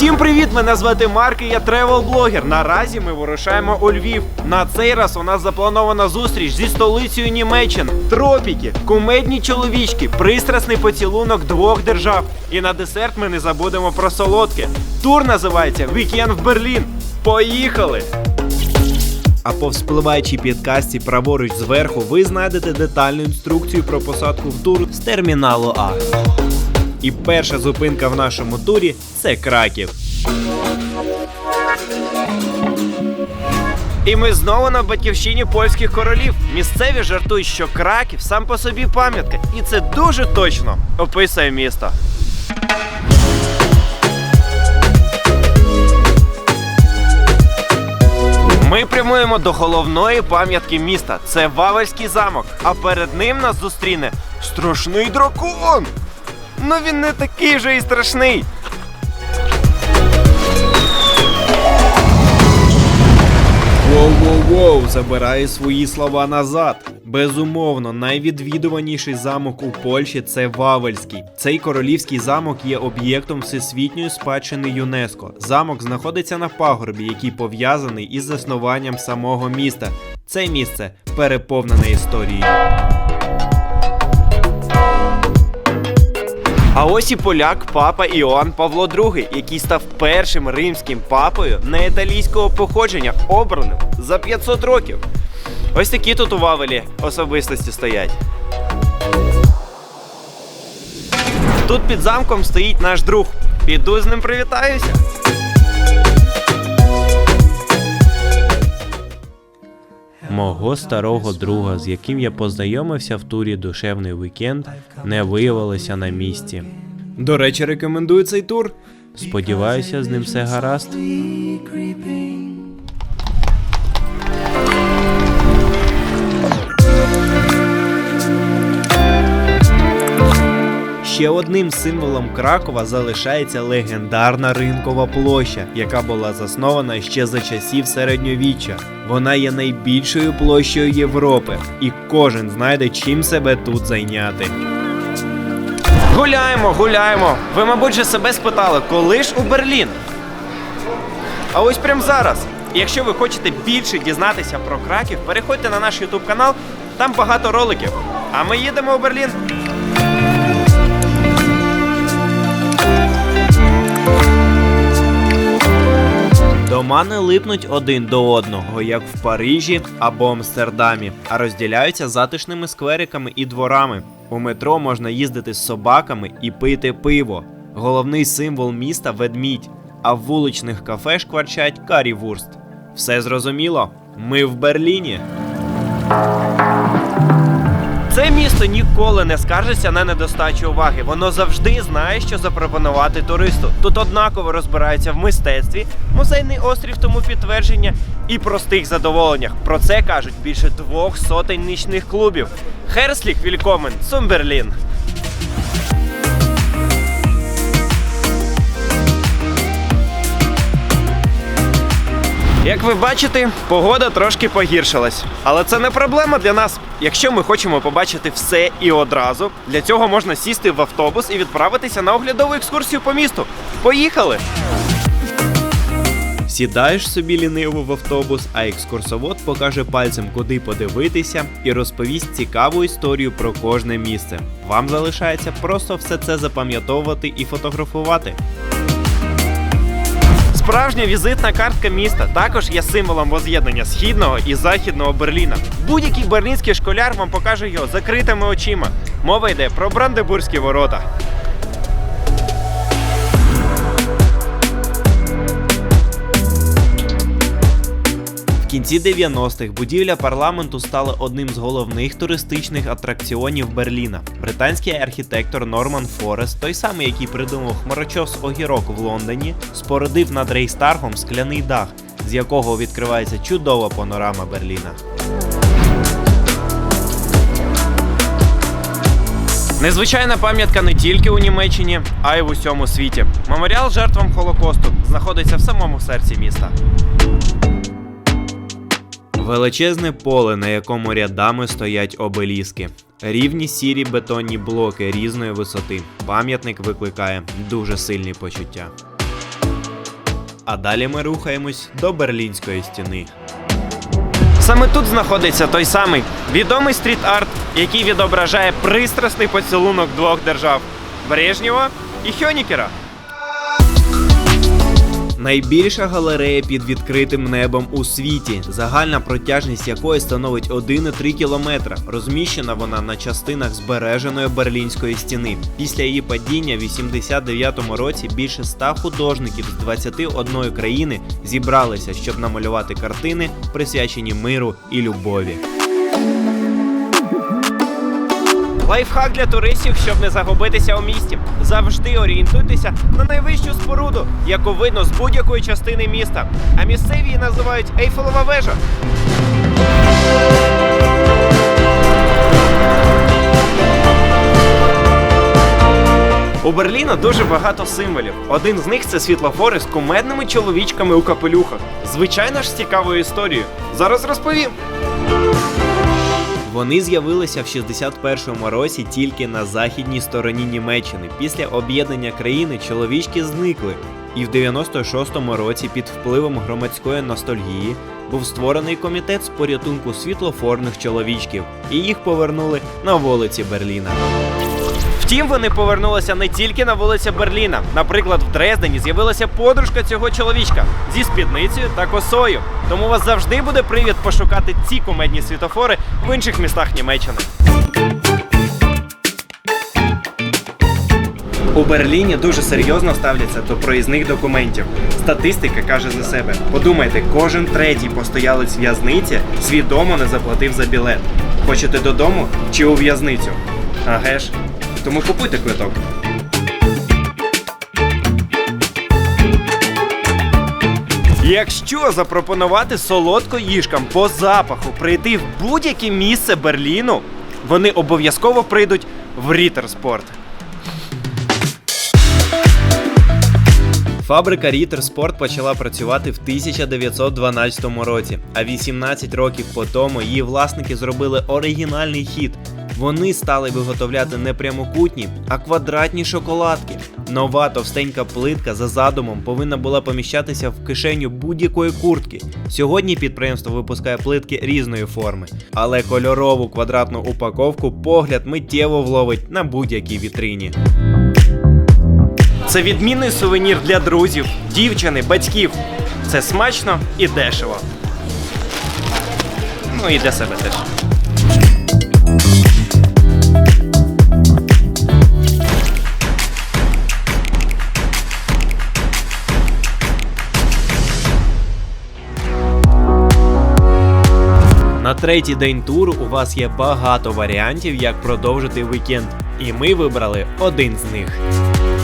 Усім привіт! Мене звати Марк і я тревел-блогер. Наразі ми вирушаємо у Львів. На цей раз у нас запланована зустріч зі столицею Німеччини. Тропіки, кумедні чоловічки, пристрасний поцілунок двох держав. І на десерт ми не забудемо про солодке. Тур називається Вікенд в Берлін. Поїхали! А по вспливаючій підкасті праворуч зверху ви знайдете детальну інструкцію про посадку в тур з терміналу А. І перша зупинка в нашому турі це Краків. І ми знову на батьківщині польських королів. Місцеві жартують, що Краків сам по собі пам'ятка, і це дуже точно описує місто. Ми прямуємо до головної пам'ятки міста. Це Вавельський замок. А перед ним нас зустріне страшний дракон. Ну він не такий вже і страшний. Воу-воу-воу, забираю свої слова назад. Безумовно, найвідвідуваніший замок у Польщі це Вавельський. Цей королівський замок є об'єктом всесвітньої спадщини ЮНЕСКО. Замок знаходиться на пагорбі, який пов'язаний із заснуванням самого міста. Це місце переповнене історією. А ось і поляк папа Іоанн Павло II, який став першим римським папою неіталійського походження, обраним за 500 років. Ось такі тут у Вавелі особистості стоять. Тут під замком стоїть наш друг. Піду з ним привітаюся. Мого старого друга, з яким я познайомився в турі Душевний вікенд, не виявилося на місці. До речі, рекомендую цей тур. Сподіваюся, з ним все гаразд. Ще одним символом Кракова залишається легендарна ринкова площа, яка була заснована ще за часів середньовіччя. Вона є найбільшою площею Європи, і кожен знайде чим себе тут зайняти. Гуляємо, гуляємо. Ви, мабуть, же себе спитали, коли ж у Берлін? А ось прямо зараз. Якщо ви хочете більше дізнатися про Краків, переходьте на наш YouTube канал, там багато роликів. А ми їдемо у Берлін. Дома липнуть один до одного, як в Парижі або Амстердамі, а розділяються затишними сквериками і дворами. У метро можна їздити з собаками і пити пиво. Головний символ міста ведмідь, а в вуличних кафе шкварчать карівурст. Все зрозуміло? Ми в Берліні. Це місто ніколи не скаржиться на недостачу уваги. Воно завжди знає, що запропонувати туристу. Тут однаково розбирається в мистецтві, музейний острів тому підтвердження і простих задоволеннях. Про це кажуть більше двох сотень нічних клубів. Херсліх Вількомен, Сумберлін. Як ви бачите, погода трошки погіршилась. Але це не проблема для нас. Якщо ми хочемо побачити все і одразу, для цього можна сісти в автобус і відправитися на оглядову екскурсію по місту. Поїхали! Сідаєш собі ліниво в автобус, а екскурсовод покаже пальцем, куди подивитися, і розповість цікаву історію про кожне місце. Вам залишається просто все це запам'ятовувати і фотографувати. Справжня візитна картка міста також є символом воз'єднання східного і західного Берліна. Будь-який берлінський школяр вам покаже його закритими очима. Мова йде про Брандебурзькі ворота. Кінці 90-х будівля парламенту стала одним з головних туристичних атракціонів Берліна. Британський архітектор Норман Форест, той самий, який придумав хмарочос огірок в Лондоні, спорудив над Рейхстаргом скляний дах, з якого відкривається чудова панорама Берліна. Незвичайна пам'ятка не тільки у Німеччині, а й в усьому світі. Меморіал жертвам Холокосту знаходиться в самому серці міста. Величезне поле, на якому рядами стоять обеліски. Рівні сірі бетонні блоки різної висоти. Пам'ятник викликає дуже сильні почуття. А далі ми рухаємось до Берлінської стіни. Саме тут знаходиться той самий відомий стріт-арт, який відображає пристрасний поцілунок двох держав Брежнєва і Хьонікера. Найбільша галерея під відкритим небом у світі, загальна протяжність якої становить 1,3 кілометра. Розміщена вона на частинах збереженої берлінської стіни. Після її падіння в 89-му році більше 100 художників з 21 країни зібралися, щоб намалювати картини, присвячені миру і любові. Лайфхак для туристів, щоб не загубитися у місті. Завжди орієнтуйтеся на найвищу споруду, яку видно з будь-якої частини міста. А місцеві її називають Ейфелева вежа. У Берліна дуже багато символів. Один з них це світлофори з кумедними чоловічками у капелюхах. Звичайно ж з цікавою історією. Зараз розповім. Вони з'явилися в 61-му році тільки на західній стороні Німеччини. Після об'єднання країни чоловічки зникли. І в 96-му році під впливом громадської ностальгії був створений комітет з порятунку світлофорних чоловічків, і їх повернули на вулиці Берліна. Втім, вони повернулися не тільки на вулиці Берліна. Наприклад, в Дрездені з'явилася подружка цього чоловічка зі спідницею та косою. Тому у вас завжди буде привід пошукати ці кумедні світофори в інших містах Німеччини. У Берліні дуже серйозно ставляться до проїзних документів. Статистика каже за себе: подумайте, кожен третій постоялець в'язниці свідомо не заплатив за білет. Хочете додому чи у в'язницю? Аге ж. Тому купуйте квиток. Якщо запропонувати солодкоїжкам по запаху прийти в будь-яке місце Берліну, вони обов'язково прийдуть в Рітерспорт. Фабрика Рітер Спорт почала працювати в 1912 році, а 18 років по тому її власники зробили оригінальний хід. Вони стали виготовляти не прямокутні, а квадратні шоколадки. Нова товстенька плитка за задумом повинна була поміщатися в кишеню будь-якої куртки. Сьогодні підприємство випускає плитки різної форми, але кольорову квадратну упаковку погляд миттєво вловить на будь-якій вітрині. Це відмінний сувенір для друзів, дівчини, батьків. Це смачно і дешево. Ну і для себе теж. Третій день туру у вас є багато варіантів, як продовжити вікенд. І ми вибрали один з них.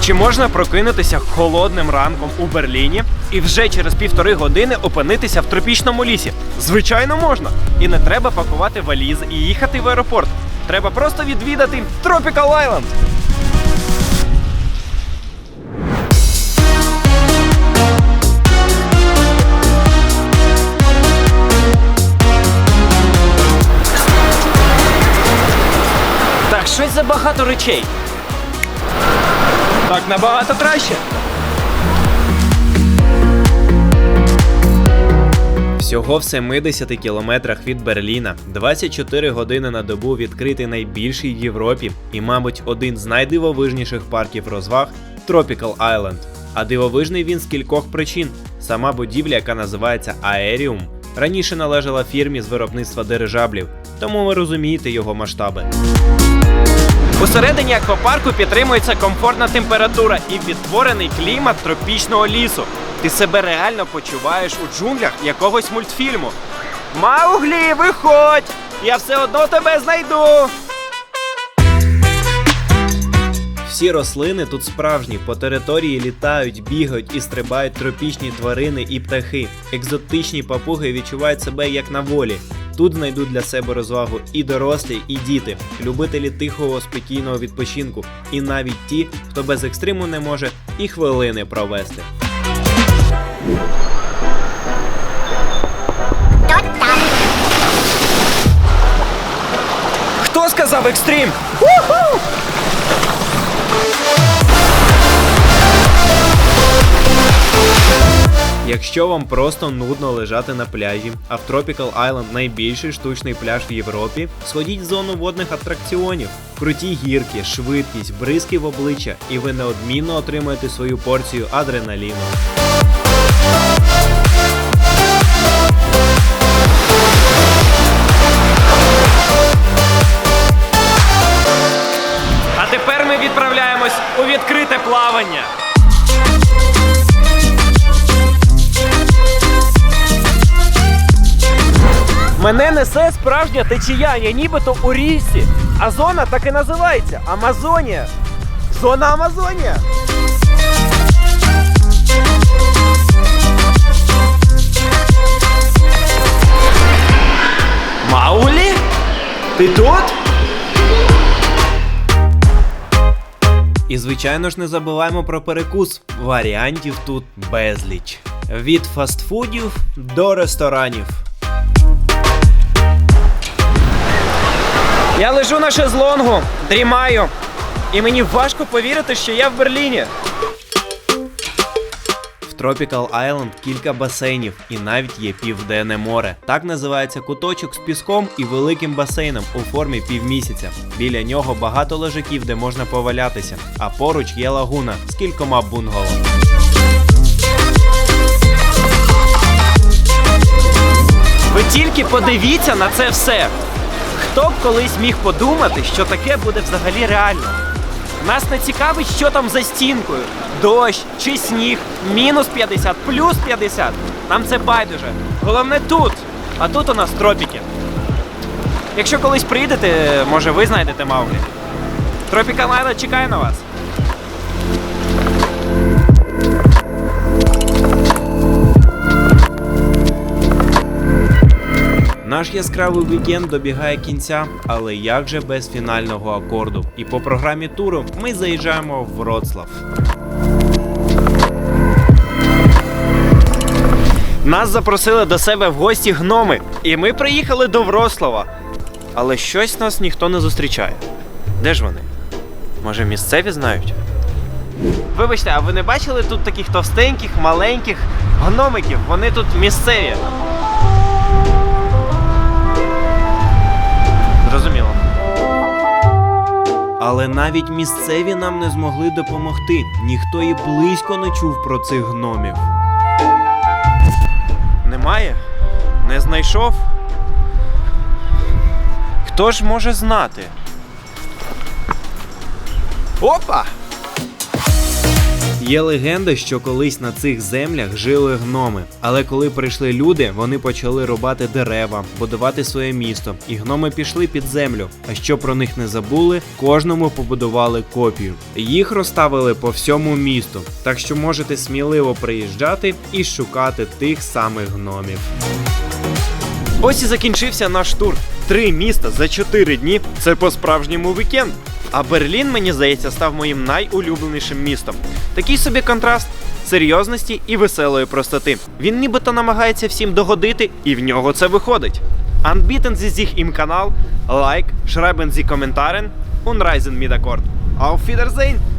Чи можна прокинутися холодним ранком у Берліні і вже через півтори години опинитися в тропічному лісі? Звичайно, можна. І не треба пакувати валізи і їхати в аеропорт. Треба просто відвідати Tropical Island. Забагато речей. Так набагато краще. Всього в 70 кілометрах від Берліна, 24 години на добу відкритий найбільший в Європі і, мабуть, один з найдивовижніших парків розваг Tropical Island. А дивовижний він з кількох причин. Сама будівля, яка називається Аеріум, раніше належала фірмі з виробництва дирижаблів, тому ви розумієте його масштаби. Усередині аквапарку підтримується комфортна температура і відтворений клімат тропічного лісу. Ти себе реально почуваєш у джунглях якогось мультфільму. Мауглі, виходь! Я все одно тебе знайду. Всі рослини тут справжні, по території літають, бігають і стрибають тропічні тварини і птахи. Екзотичні папуги відчувають себе як на волі. Тут знайдуть для себе розвагу і дорослі, і діти, любителі тихого спокійного відпочинку, і навіть ті, хто без екстриму не може і хвилини провести. Хто сказав екстрім? Якщо вам просто нудно лежати на пляжі, а в Tropical Island найбільший штучний пляж в Європі, сходіть в зону водних атракціонів. Круті гірки, швидкість, бризки в обличчя, і ви неодмінно отримаєте свою порцію адреналіну. А тепер ми відправляємось у відкрите плавання. Мене несе справжня течія, я нібито у річці. А зона так і називається Амазонія. Зона Амазонія. Маулі? Ти тут? І звичайно ж не забуваємо про перекус. Варіантів тут безліч. Від фастфудів до ресторанів. Я лежу на шезлонгу, дрімаю. І мені важко повірити, що я в Берліні. В Tropical Island кілька басейнів і навіть є південне море. Так називається куточок з піском і великим басейном у формі півмісяця. Біля нього багато лежаків, де можна повалятися, а поруч є лагуна з кількома бунгало. Ви тільки подивіться на це все. Хто б колись міг подумати, що таке буде взагалі реально? Нас не цікавить, що там за стінкою. Дощ чи сніг, мінус 50, плюс 50. Нам це байдуже. Головне тут. А тут у нас тропіки. Якщо колись прийдете, може ви знайдете Мауглі. Тропіка Лайла чекає на вас. Наш яскравий вікенд добігає кінця, але як же без фінального акорду? І по програмі туру ми заїжджаємо в Вроцлав. Нас запросили до себе в гості гноми, і ми приїхали до Вроцлава. Але щось нас ніхто не зустрічає. Де ж вони? Може, місцеві знають? Вибачте, а ви не бачили тут таких товстеньких, маленьких гномиків? Вони тут місцеві. Але навіть місцеві нам не змогли допомогти. Ніхто і близько не чув про цих гномів. Немає? Не знайшов? Хто ж може знати? Опа! Є легенда, що колись на цих землях жили гноми, але коли прийшли люди, вони почали рубати дерева, будувати своє місто, і гноми пішли під землю. А що про них не забули, кожному побудували копію. Їх розставили по всьому місту, так що можете сміливо приїжджати і шукати тих самих гномів. Ось і закінчився наш тур. Три міста за чотири дні це по-справжньому вікенд. А Берлін, мені здається, став моїм найулюбленішим містом. Такий собі контраст серйозності і веселої простоти. Він нібито намагається всім догодити, і в нього це виходить. Anbieten Sie sich im Kanal, Like, schreiben Sie Kommentaren und reisen mit Akkord. Auf Wiedersehen!